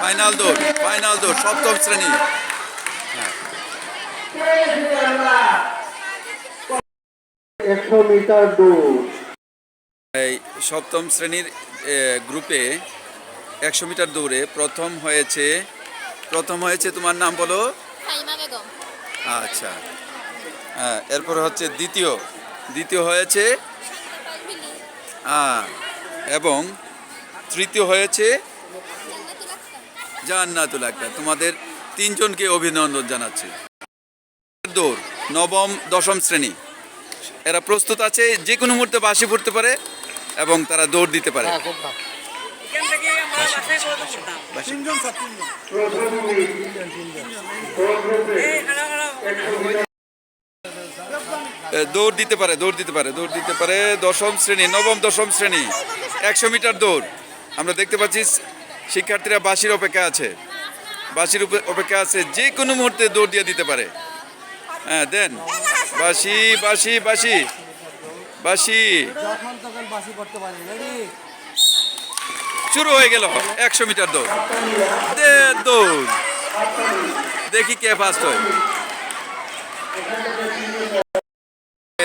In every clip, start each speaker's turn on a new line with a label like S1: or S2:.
S1: Final দৌড় final দৌড় সপ্তম শ্রেণি।
S2: একশো মিটার দৌড়।
S1: এই সপ্তম শ্রেণির গ্রুপে একশো মিটার দৌড়ে প্রথম হয়েছে প্রথম হয়েছে তোমার নাম বলো? আচ্ছা। হ্যাঁ এরপর হচ্ছে দ্বিতীয়। দ্বিতীয় হয়েছে? এবং তৃতীয় হয়েছে?
S3: জান্নাতুল আক্তার
S1: তোমাদের তিনজনকে অভিনন্দন জানাচ্ছি। দৌড় নবম দশম শ্রেণি। এরা প্রস্তুত আছে যে কোনো মুহূর্তে বাসি পড়তে পারে এবং তারা দৌড় দিতে পারে। দৌড় দিতে পারে দৌড় দিতে পারে দৌড় দিতে পারে। দশম শ্রেণি নবম দশম শ্রেণি। একশো মিটার দৌড়। আমরা দেখতে পাচ্ছি শিক্ষার্থীরা বাসির অপেক্ষা আছে। বাসির অপেক্ষা আছে, যে কোনো মুহূর্তে দৌড় দিয়ে দিতে পারে। হ্যাঁ দেন। বাসি বাসি বাসি বাসি শুরু হয়ে গেল একশো মিটার দৌড়। দৌড়। দেখি কে ফার্স্ট হয়।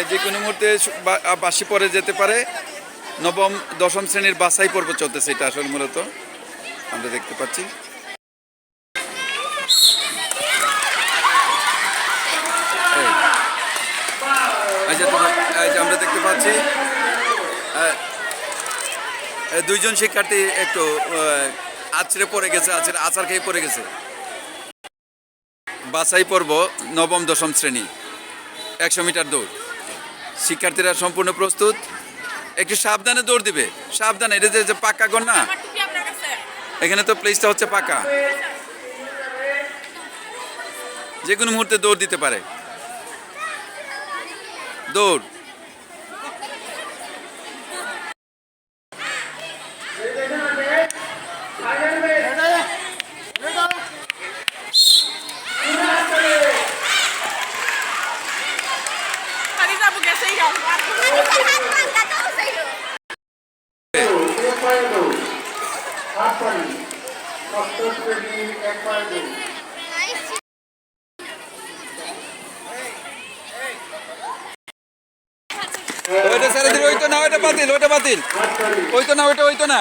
S1: যে কোনো মুহূর্তে বাসি পরে যেতে পারে। নবম, দশম শ্রেণির বাসাই পর্ব চলতেছে এটা আসলে মূলত। আমরা দেখতে পাচ্ছি। আমরা দেখতে পাচ্ছি দুইজন শিক্ষার্থী একটু আছড়ে পড়ে গেছে, আছড়ে আছাড় খেয়ে পড়ে গেছে। বাছাই পর্ব নবম, দশম শ্রেণি, একশো মিটার দৌড়। শিক্ষার্থীরা সম্পূর্ণ প্রস্তুত। একটু সাবধানে দৌড় দিবে। সাবধানে এটা যে- যে পাকা গণ না এখানে তো প্লেসটা হচ্ছে পাকা। যে কোনো মুহূর্তে দৌড় দিতে পারে। দৌড়
S4: Marisa, porque se irá un rato.
S2: এক পায়ে দৌড় হাত পানি সপ্তম শ্রেণি এক পায়ে দৌড়
S1: ওইটা ছেড়ে দিল ওই তো না, ওইটা বাতিল ওইটা বাতিল।
S2: হাত পানি
S1: ওই তো না, ওইটা ওই তো না।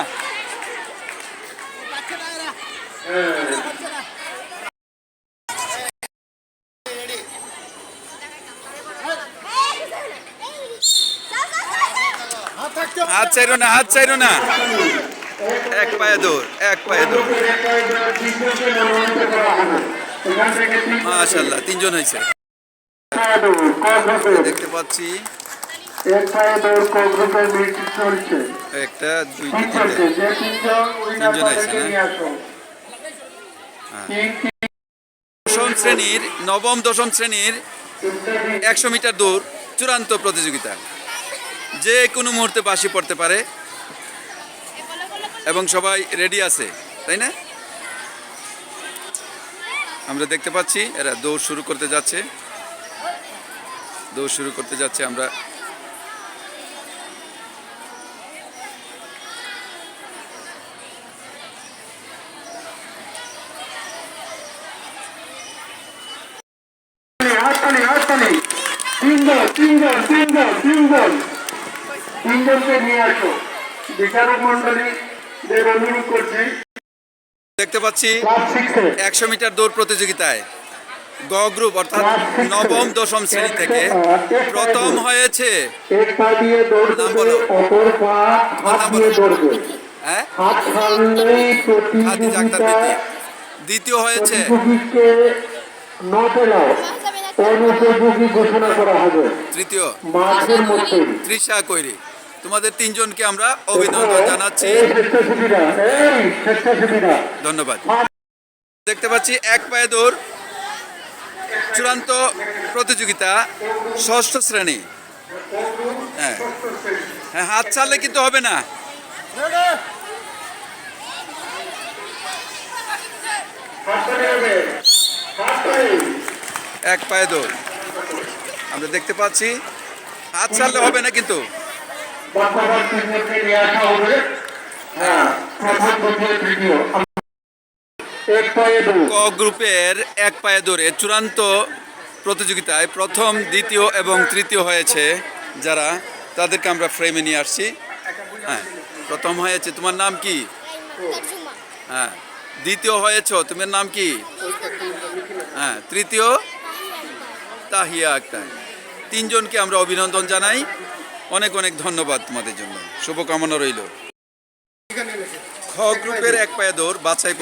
S1: হাত চাইরো না, হাত চাইরো না। এক পায়ে দৌড়, এক পায়ে দৌড়। মাশাল্লাহ তিনজন হয়েছে। দেখতে পাচ্ছি। একটা দুইটা
S2: ঠিক চলছে
S1: তিনটে
S2: যে তিনজন
S1: আছে,
S2: তাদেরকে
S1: না?
S2: নিয়ে আসো। তিন তিন
S1: দশম শ্রেণির নবম দশম শ্রেণির একশো মিটার দৌড় চূড়ান্ত প্রতিযোগিতা। যে কোনো মুহূর্তে বাসি পড়তে পারে এবং সবাই রেডি আছে তাই না? আমরা দেখতে পাচ্ছি এরা দৌড় শুরু করতে যাচ্ছে। দৌড় শুরু করতে যাচ্ছে আমরা
S2: হাততালি হাততালি তিনজন তিনজন তিনজন তিনজন তিনজনকে নিয়ে আসো। বিচারক মন্ডলীদের অনুরোধ করছি।
S1: দেখতে পাচ্ছি একশো মিটার দৌড় প্রতিযোগিতায় গ গ্রুপ অর্থাৎ নবম দশম শ্রেণি থেকে প্রথম হয়েছে। হ্যাঁ? দ্বিতীয় হয়েছে।
S2: অনুপযোগী ঘোষণা করা হবে।
S1: তৃতীয়
S2: মাঠের মধ্যেই
S1: তৃষা কৈরি। তোমাদের তিনজনকে আমরা অভিনন্দন জানাচ্ছি। ধন্যবাদ। দেখতে পাচ্ছি এক পায়ে দৌড়। চূড়ান্ত প্রতিযোগিতা ষষ্ঠ শ্রেণি। হ্যাঁ। হ্যাঁ হাত ছাড়লে কিন্তু হবে না।
S2: হবে। হাততালি
S1: এক পায়ে দৌড়। আমরা দেখতে পাচ্ছি হাত ছাড়লে হবে না কিন্তু। ক গ্রুপের এক পায়ে দৌড়ে চূড়ান্ত প্রতিযোগিতায় প্রথম দ্বিতীয় এবং তৃতীয় হয়েছে যারা তাদেরকে আমরা ফ্রেমে নিয়ে আসছি। হ্যাঁ প্রথম হয়েছে তোমার নাম কি? হ্যাঁ দ্বিতীয় হয়েছ তোমার নাম কি? হ্যাঁ তৃতীয় তাহিয়া আক্তার। তিনজনকে আমরা অভিনন্দন জানাই। অনেক অনেক ধন্যবাদ তোমাদের জন্য। শুভকামনা রইল। খ গ্রুপের এক পায়ে দৌড় বাছাই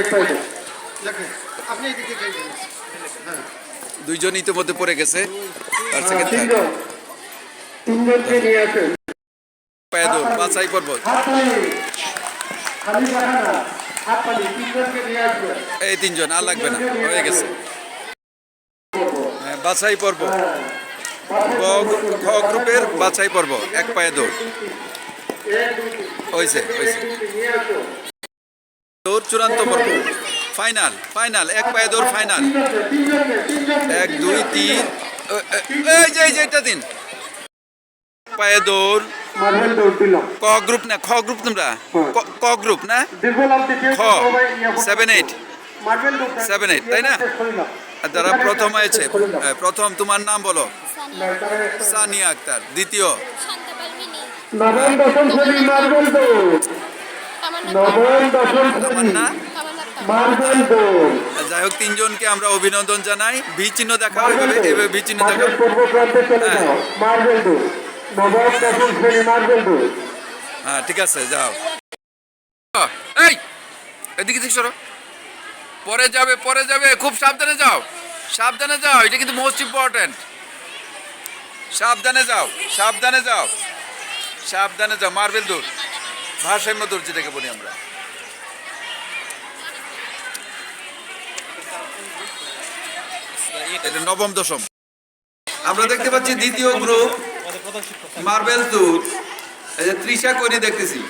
S2: এক পায়ে
S1: দুইজন ইতিমধ্যে পড়ে গেছে। তার সেকেন্ড পায়ে দৌড় বাছাই
S2: আসবেন।
S1: এই তিনজন আর লাগবে না। হয়ে গেছে। হ্যাঁ, বাছাই পর্ব। খ গ্রুপের বাছাই পর্ব এক পায়ে দৌড়। হয়েছে হয়েছে দৌড় চূড়ান্ত পর্ব। ফাইনাল ফাইনাল এক পায়ে দৌড় ফাইনাল। এক দুই তিন। এই যে এই যে এটা দিন। পায়ে দৌড়। ক গ্রুপ না খ গ্রুপ তোমরা? ক- গ্রুপ না? খ সেভেন এইট Seven, eight, তাই না? যারা প্রথম হয়েছে। হ্যাঁ, প্রথম তোমার নাম বলো।
S3: সানিয়া
S1: আক্তার দ্বিতীয়। যাই হোক তিনজনকে আমরা অভিনন্দন জানাই। ভি চিহ্ন দেখা হবে এভাবে ভি চিহ্ন দেখা হ্যাঁ। হ্যাঁ ঠিক আছে যাও। এই এদিকে দিক সরো। পরে যাবে পরে যাবে। খুব সাবধানে যাও। সাবধানে যাও। এটা কিন্তু মোস্ট ইম্পর্ট্যান্ট সাবধানে যাও। সাবধানে যাও। সাবধানে যাও। মার্বেল দূর ভারসাম্য দূর যেটাকে বলি আমরা। এটা নবম, দশম। আমরা দেখতে পাচ্ছি দ্বিতীয় গ্রুপ। মার্বেল দূর এই যে তৃষা করি দেখতেছি।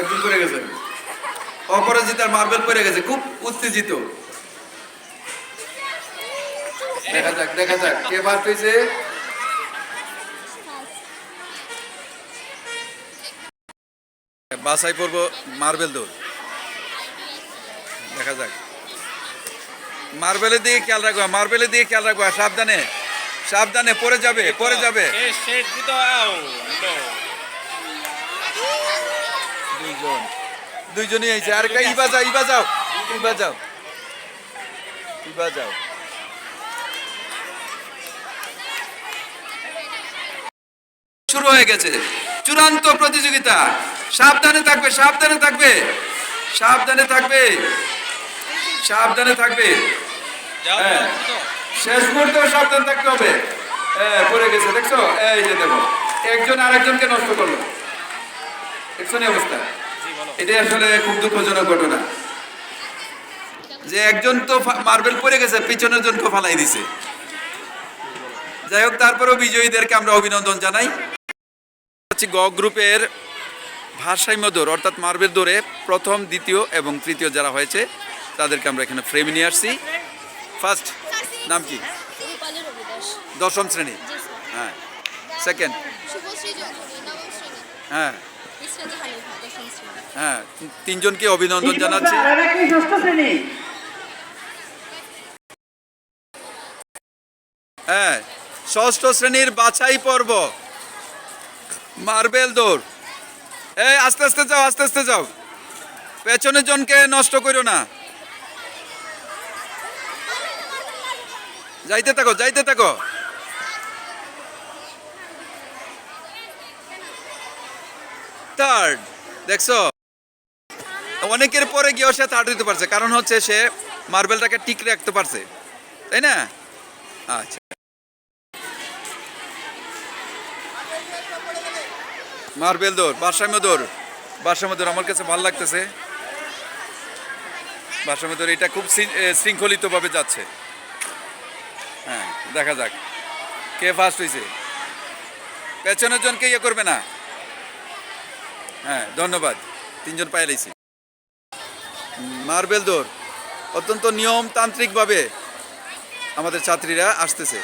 S1: একদিন করে গেছে। অপরাজিতার মার্বেল পড়ে গেছে খুব উত্তেজিত। দেখা যাক দেখা যাক কে বার পেয়েছে বাসাই পড়ব মার্বেল দৌড় দেখা যাক। মার্বেলের দিকে খেয়াল রাখবা মার্বেলের দিকে খেয়াল রাখবা সাবধানে সাবধানে পড়ে যাবে পড়ে যাবে। দুইজন। দুইজনই আইছে আর কা ইবা যাও ইবা যাও ইবা যাও। ইবা যাও। শুরু হয়ে গেছে। চূড়ান্ত প্রতিযোগিতা। সাবধানে থাকবে সাবধানে থাকবে। সাবধানে থাকবে। সাবধানে থাকবে। হ্যাঁ। শেষ মুহূর্তে সাবধান থাকতে হবে। হ্যাঁ পড়ে গেছে দেখছ? এই যে দেখো। একজন আরেকজনকে নষ্ট করল। দেখছ অবস্থা? এটাই আসলে খুব দুঃখজনক ঘটনা। যে একজন তো মার্বেল পড়ে গেছে পিছনের জনকে ফালাই দিছে। যাই হোক তারপরেও বিজয়ীদেরকে আমরা অভিনন্দন জানাই। হচ্ছে গ গ্রুপের ভারসাম্য দৌড় অর্থাৎ মার্বেল দৌড়ে প্রথম দ্বিতীয় এবং তৃতীয় যারা হয়েছে তাদেরকে আমরা এখানে ফ্রেমে নিয়ে আসছি। ফার্স্ট নাম কি? দশম শ্রেণি। হ্যাঁ। সেকেন্ড হ্যাঁ। হ্যাঁ তিনজনকে অভিনন্দন জানাচ্ছি। হ্যাঁ ষষ্ঠ শ্রেণির বাছাই পর্ব। মার্বেল দৌড়। এই আস্তে আস্তে যাও আস্তে আস্তে যাও। পেছনের জনকে নষ্ট করো না। যাইতে থাকো যাইতে থাকো। থার্ড দেখছ? অনেকের পরে গিয়েও সে থার্ড হইতে পারছে, কারণ হচ্ছে সে মার্বেলটাকে ঠিক রাখতে পারছে। তাই না? আচ্ছা। মার্বেল দৌড়, ভারসাম্য দৌড় ভারসাম্য দৌড় আমার কাছে ভালো লাগতেছে। ভারসাম্য দৌড়, এটা খুব শৃঙ্খলিতভাবে যাচ্ছে। হ্যাঁ দেখা যাক। কে ফার্স্ট হয়েছে পেছনের জনকে ইয়ে করবে না? হ্যাঁ ধন্যবাদ। তিনজন পায়ে লাইছি মার্বেল দৌড়, অত্যন্ত নিয়মতান্ত্রিকভাবে আমাদের ছাত্রীরা আসতেছে।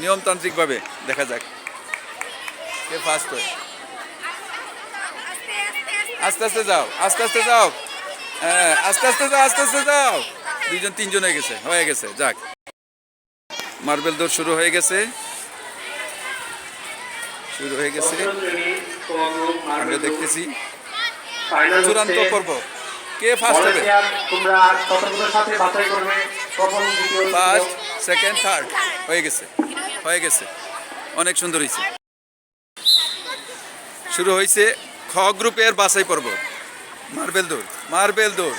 S1: নিয়মতান্ত্রিকভাবে, দেখা যাক। কে ফার্স্ট হয়? আস্তে আস্তে যাও, আস্তে আস্তে যাও। হ্যাঁ আস্তে আস্তে যাও, আস্তে আস্তে যাও। দুইজন, তিনজন হয়ে গেছে হয়ে গেছে, যাক। মার্বেল দৌড় শুরু হয়ে গেছে। শুরু হয়ে গেছে। আমরা দেখতেছি চূড়ান্ত পর্ব। কে ফার্স্ট হবে?
S2: তোমরা সতর্কতার সাথে বাছাই করবে। প্রথম দ্বিতীয়
S1: ফার্স্ট সেকেন্ড থার্ড হয়ে গেছে। হয়ে গেছে। অনেক সুন্দর হয়েছে। শুরু হয়েছে খ গ্রুপের বাছাই পর্ব। মার্বেল দৌড় মার্বেল দৌড়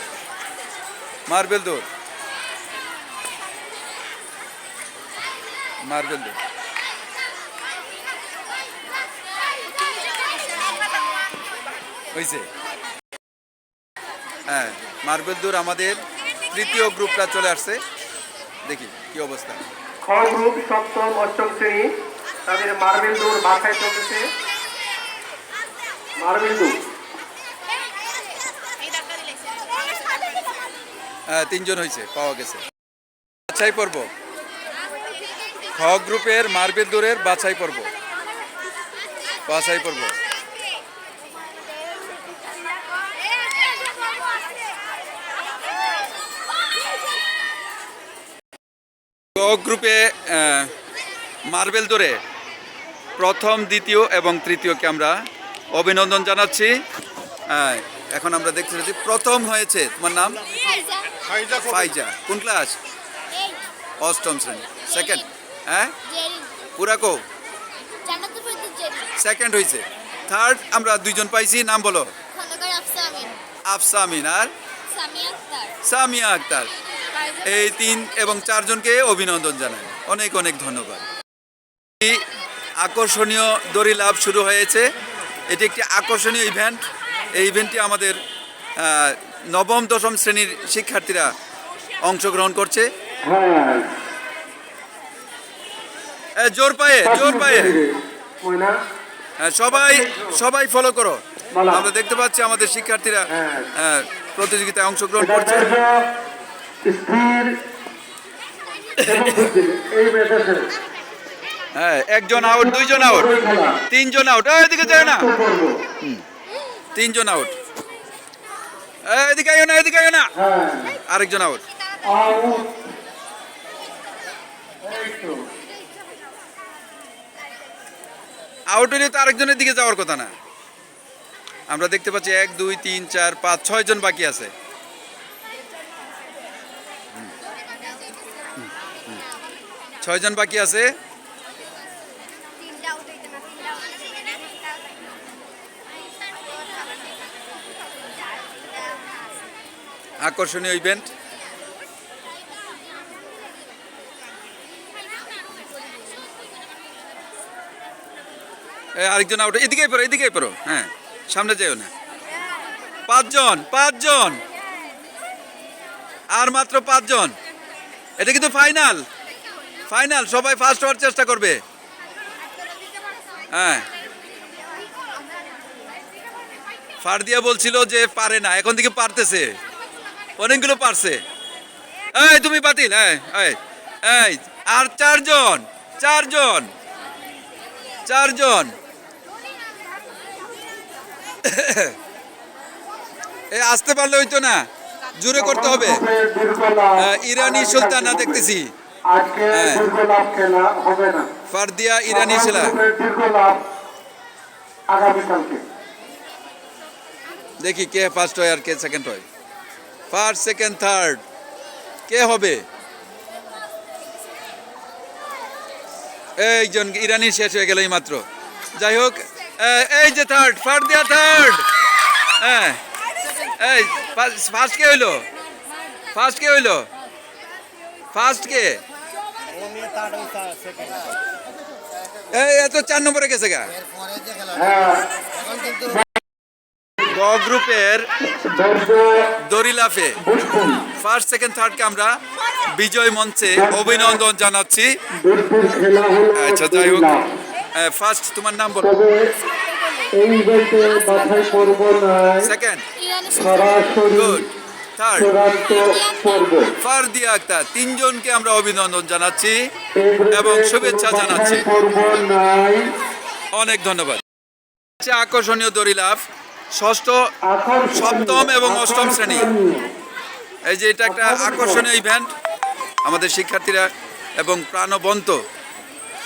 S1: মার্বেল দৌড়। মার্বেল দৌড়। হয়েছে হ্যাঁ মার্বেল দৌড় আমাদের তৃতীয় গ্রুপটা চলে আসছে। দেখি কি অবস্থা?
S2: খ গ্রুপ সপ্তম অষ্টম শ্রেণি। তাদের চলতেছে। মার্বেল
S1: হ্যাঁ তিনজন হয়েছে পাওয়া গেছে। বাছাই পর্ব। খ গ্রুপের মার্বেল দৌড়ের বাছাই পর্ব। বাছাই পর্ব। ক গ্রুপে মার্বেল দৌড়ে প্রথম দ্বিতীয় এবং তৃতীয়কে আমরা অভিনন্দন জানাচ্ছি। এখন আমরা দেখতে পাচ্ছি প্রথম হয়েছে তোমার নাম? ফাইজা। কোন ক্লাস? অষ্টম শ্রেণি। সেকেন্ড হ্যাঁ? পুরাকো সেকেন্ড হয়েছে থার্ড আমরা দুইজন পাইছি নাম বলো।
S3: আফসা আমিন
S1: আর?
S3: সামিয়া আক্তার।
S1: এই তিন এবং চারজনকে অভিনন্দন জানাই। অনেক অনেক ধন্যবাদ। আকর্ষণীয় দড়ি লাভ শুরু হয়েছে। এটি একটি আকর্ষণীয় ইভেন্ট এই ইভেন্টটি আমাদের নবম দশম শ্রেণির শিক্ষার্থীরা অংশগ্রহণ করছে। জোর পায়ে জোর পায়ে। হ্যাঁ, সবাই সবাই ফলো করো। আমরা দেখতে পাচ্ছি আমাদের শিক্ষার্থীরা। প্রতিযোগিতায় অংশগ্রহণ করছে।
S2: স্থির এই মেসেজে
S1: হ্যাঁ একজন আউট দুইজন আউট তিনজন আউট এদিকে যায় না। তিনজন আউট এদিকে না এদিকে না।
S2: হ্যাঁ।
S1: আরেকজন আউট
S2: আউট
S1: হলে তো আরেকজনের দিকে যাওয়ার কথা না। আমরা দেখতে পাচ্ছি এক দুই তিন চার পাঁচ ছয় জন বাকি আছে। ছয় জন বাকি আছে? আকর্ষণীয় ইভেন্ট আরেকজন আউট এদিকেই পড়ো এদিকেই পড়ো হ্যাঁ সামনে যাইও না। পাঁচজন পাঁচজন। আর মাত্র পাঁচজন। এটা কিন্তু ফাইনাল ফাইনাল সবাই ফার্স্ট হওয়ার চেষ্টা করবে। হ্যাঁ। ফারদিয়া বলছিল যে পারে না এখন থেকে পারতেছে। অনেকগুলো পারছে। এই তুমি বাতিল এই এই এই আর চারজন চারজন চারজন। এ আসতে পারলে হইতো না জোরে করতে হবে। ইরানি সুলতানা দেখতেছি।
S2: আজকে
S1: হ্যাঁ।
S2: দীর্ঘ লাভ খেলা হবে না।
S1: ফারদিয়া ইরানি ছেলা
S2: দীর্ঘ লাভ আগামীকালকে
S1: দেখি কে ফার্স্ট হয় আর কে সেকেন্ড হয়। ফার্স্ট সেকেন্ড থার্ড কে হবে? এইজন ইরানি শেষ হয়ে গেল এই মাত্র। যাই হোক এই যে থার্ড ফারদিয়া থার্ড হ্যাঁ এই ফার্স্ট কে হইল? ফার্স্ট কে হইল? ফার্স্ট কে? এই এত চার নম্বরে গেছে গা। গ গ্রুপের দরিলাফে ফার্স্ট সেকেন্ড থার্ডকে আমরা বিজয় মঞ্চে অভিনন্দন জানাচ্ছি। আচ্ছা যাই হোক। ফার্স্ট তোমার নাম বলো। Second good third Fardia Akhtar তিনজনকে আমরা অভিনন্দন জানাচ্ছি এবং শুভেচ্ছা জানাচ্ছি। অনেক ধন্যবাদ। আচ্ছা, আকর্ষণীয় দড়ি লাভ। ষষ্ঠ সপ্তম এবং অষ্টম শ্রেণি। এই যে এটা একটা আকর্ষণীয় ইভেন্ট আমাদের শিক্ষার্থীরা এবং প্রাণবন্ত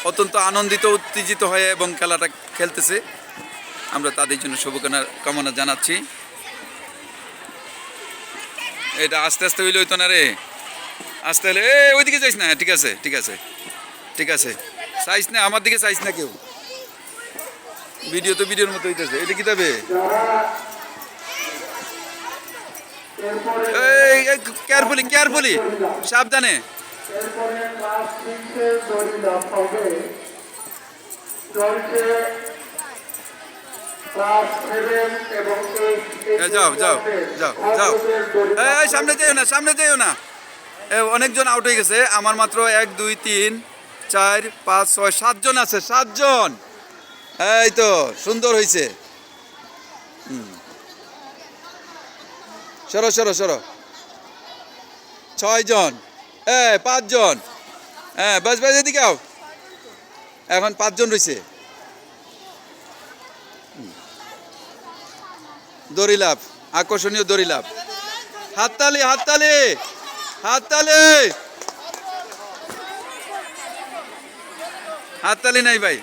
S1: অত্যন্ত আনন্দিত উত্তেজিত হয়ে এবং খেলাটা খেলতেছে। আমরা তাদের জন্য শুভকামনা কামনা জানাচ্ছি। এটা আস্তে আস্তে হইলে হইতো না রে। আস্তে হলে এ ওইদিকে যাইস না হ্যাঁ, ঠিক আছে ঠিক আছে ঠিক আছে। চাইস না আমার দিকে চাইস না কেউ। ভিডিও তো ভিডিওর মতো হইতেছে এটা কি তবে কেয়ারফুলি কেয়ারফুলি সাবধানে
S2: ক্লাস সেভেন এবং এইট
S1: এ, যাও যাও যাও যাও। এই, এই সামনে যাইও না সামনে না। অনেকজন আউট হয়ে গেছে। আমার মাত্র এক দুই তিন চার পাঁচ ছয় সাতজন আছে সাতজন। এই তো সুন্দর হয়েছে। সরো সরো সরো। ছয়জন। এ পাঁচজন। হ্যাঁ বাস বাস এদিকে আও। এখন পাঁচজন রয়েছে দড়ি লাভ আকর্ষণীয় দড়ি লাভ হাততালি হাততালি হাততালি। হাততালি নাই ভাই।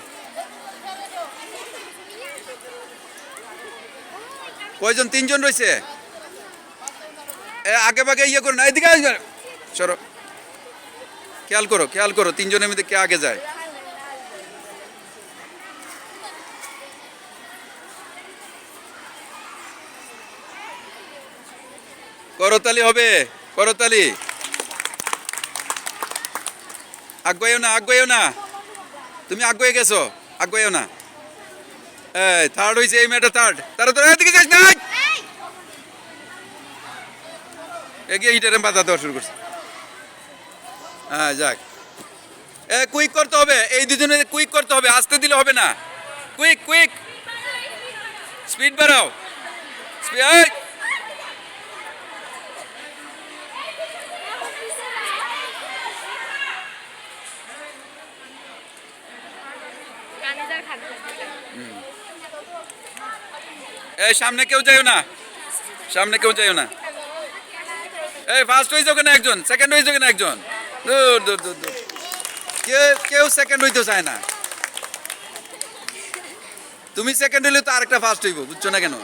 S1: কয়জন? তিনজন রয়েছে? আগে ভাগে ইয়ে করো না, এদিকে আসবে। খেয়াল করো খেয়াল করো, তিনজনের মধ্যে কে আগে যায়? করতালি হবে, করতালি। আগুয়াইও না আগুয়াইও না। তুমি আগুয়ে গেছো আগুয়াইও না। এই থার্ড হয়েছে এই মেয়েটা থার্ড তারা তো এদিকে যাস না এগিয়ে হিটারে বাধা দেওয়া শুরু করছে। হ্যাঁ যাক। এ কুইক করতে হবে। এই দুজনে কুইক করতে হবে, আসতে দিলে হবে না। কুইক কুইক স্পিড বাড়াও। স্পিড এই, সামনে কেউ যাইও না। সামনে কেউ যাইও না। এই ফার্স্ট হয়েছে ওখানে একজন? সেকেন্ড হয়েছে ওখানে একজন? দূর দূর দূর দূর। কেউ কেউ সেকেন্ড হইতে চায় না। তুমি সেকেন্ড হইলে তো আরেকটা ফার্স্ট হইব, বুঝছ না কেন?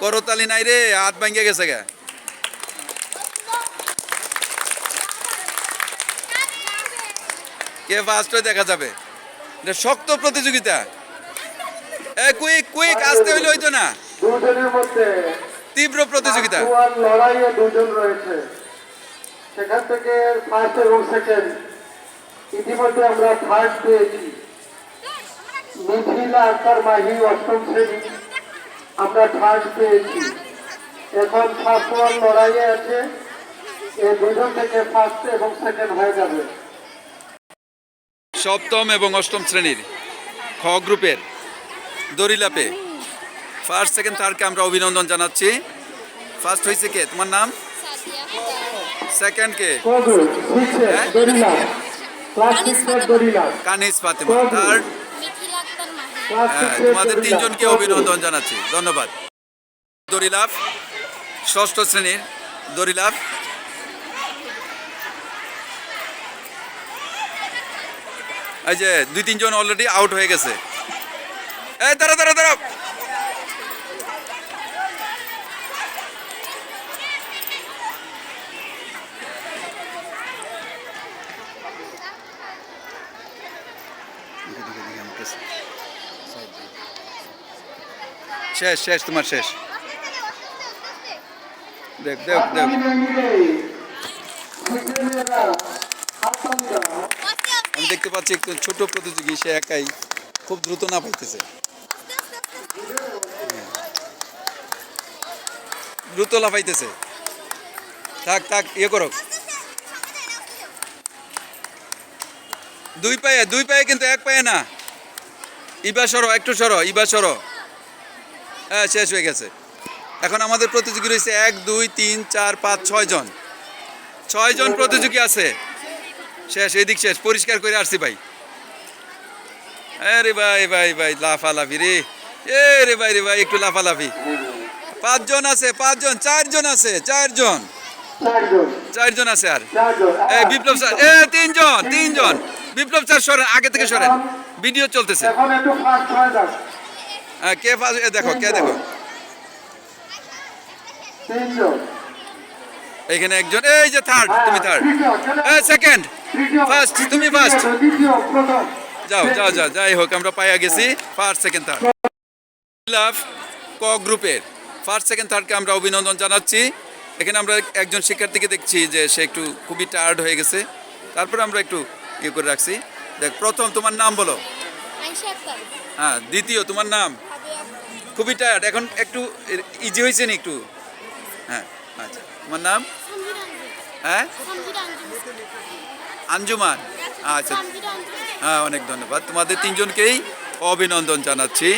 S1: করতালি নাই রে, হাত ভাঙ্গে গেছে গা। কে ফার্স্ট হয়ে দেখা যাবে? শক্ত প্রতিযোগিতা। কুইক কুইক আসতে হইলে হইতো না।
S2: দুজনের মধ্যে
S1: তীব্র প্রতিযোগিতা।
S2: লড়াইয়ে দুজন রয়েছে। সেখান থেকে ফার্স্ট এবং সেকেন্ড ইতিমধ্যে আমরা থার্ড পেয়েছি। মিথিলা আক্তার মাহি অষ্টম শ্রেণি। আমরা থার্ড পেয়েছি। এখন ফার্স্ট ওয়ান লড়াইয়ে আছে। এই দুজন থেকে ফার্স্ট এবং সেকেন্ড হয়ে যাবে।
S1: সপ্তম এবং অষ্টম শ্রেণির খ গ্রুপের দরিলাপে ফার্স্ট সেকেন্ড থার্ডকে আমরা অভিনন্দন জানাচ্ছি। ফার্স্ট হয়েছে কে? তোমার নাম? সেকেন্ড কে? হ্যাঁ? কানিস ফাতেমা। থার্ড হ্যাঁ, তোমাদের তিনজনকে অভিনন্দন জানাচ্ছি। ধন্যবাদ। দরিলাভ ষষ্ঠ শ্রেণির দরিলাভ এই যে দুই তিনজন অলরেডি আউট হয়ে গেছে। এই, দাঁড়া দাঁড়া দাঁড়া। শেষ শেষ, তোমার শেষ। দেখ দেখ দেখ। আমি দেখতে পাচ্ছি একটু ছোট প্রতিযোগী, সে একাই খুব দ্রুত না পাইতেছে দ্রুত লাফাইতেছে। থাক থাক ইয়ে করো। দুই পায়ে দুই পায়ে কিন্তু এক পায়ে না। ইবা সরো, একটু সরো, ইবা সরো। হ্যাঁ শেষ হয়ে গেছে। এখন আমাদের প্রতিযোগী রয়েছে এক, দুই, তিন, চার, পাঁচ, ছয় জন। ছয় জন প্রতিযোগী আছে। শেষ, এদিক শেষ, পরিষ্কার করে আসছি ভাই। আরে ভাই ভাই ভাই লাফা লাফি রে। এ রে ভাই রে ভাই, একটু লাফালাফি। পাঁচজন আছে পাঁচজন চারজন আছে চারজন।
S2: চারজন।
S1: আছে আর। এই বিপ্লব স্যার এ তিনজন তিনজন। বিপ্লব স্যার সরেন আগে থেকে সরেন। ভিডিও চলতেছে।
S2: হয়ে
S1: হ্যাঁ, কে ফার্স্ট দেখো কে দেখো। এখানে একজন এই যে থার্ড তুমি থার্ড
S2: তৃতীয়,
S1: সেকেন্ড First, তুমি
S2: প্রথম।
S1: যাও যাও যাও যাই হোক আমরা পাইয়া গেছি। ফার্স্ট সেকেন্ড থার্ড লাভ ক গ্রুপের। ফার্স্ট সেকেন্ড থার্ডকে আমরা অভিনন্দন জানাচ্ছি। এখানে আমরা একজন শিক্ষার্থীকে দেখছি যে সে একটু খুবই টায়ার্ড হয়ে গেছে। তারপরে আমরা একটু ইয়ে করে রাখছি। দেখ প্রথম তোমার নাম বলো। হ্যাঁ দ্বিতীয় তোমার নাম? খুবই টায়ার্ড এখন একটু ইজি হয়েছে না একটু? হ্যাঁ আচ্ছা তোমার নাম? হ্যাঁ? আঞ্জুমান? আচ্ছা। হ্যাঁ অনেক ধন্যবাদ। তোমাদের তিনজনকেই অভিনন্দন জানাচ্ছি।